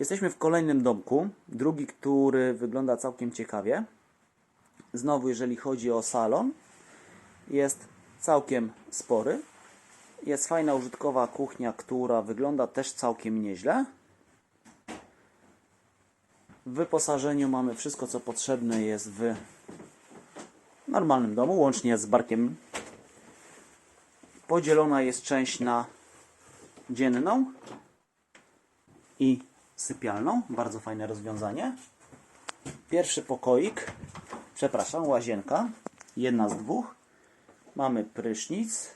Jesteśmy w kolejnym domku. Drugi, który wygląda całkiem ciekawie. Znowu, jeżeli chodzi o salon, jest całkiem spory. Jest fajna użytkowa kuchnia, która wygląda też całkiem nieźle. W wyposażeniu mamy wszystko, co potrzebne jest w normalnym domu, łącznie z barkiem. Podzielona jest część na dzienną i sypialną. Bardzo fajne rozwiązanie. Pierwszy pokoik, przepraszam, łazienka. Jedna z dwóch. Mamy prysznic,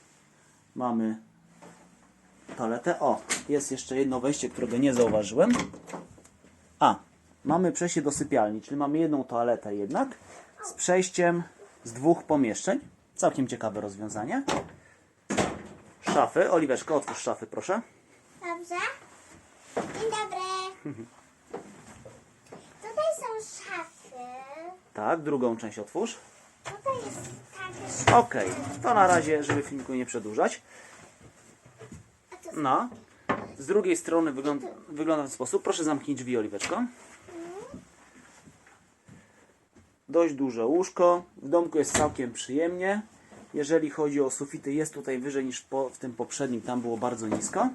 mamy toaletę. O, jest jeszcze jedno wejście, którego nie zauważyłem. A, mamy przejście do sypialni, czyli mamy jedną toaletę jednak z przejściem z dwóch pomieszczeń. Całkiem ciekawe rozwiązanie. Szafy. Oliweczko, otwórz szafy, proszę. Dobrze? Dzień dobry. Tutaj są szafy. Tak, drugą część otwórz. Tutaj jest takie szafy. Ok, to na razie, żeby filmiku nie przedłużać. A to No. Z drugiej strony wygląda, wygląda w ten sposób. Proszę zamknij drzwi, Oliweczko. Dość duże łóżko. W domku jest całkiem przyjemnie. Jeżeli chodzi o sufity, jest tutaj wyżej niż po, w tym poprzednim. Tam było bardzo nisko.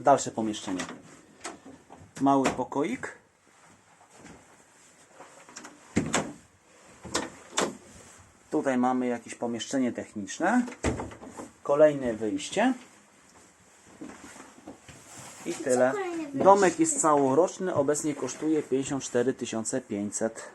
Dalsze pomieszczenie. Mały pokoik. Tutaj mamy jakieś pomieszczenie techniczne. Kolejne wyjście. I tyle. Domek jest całoroczny, obecnie kosztuje 54 500.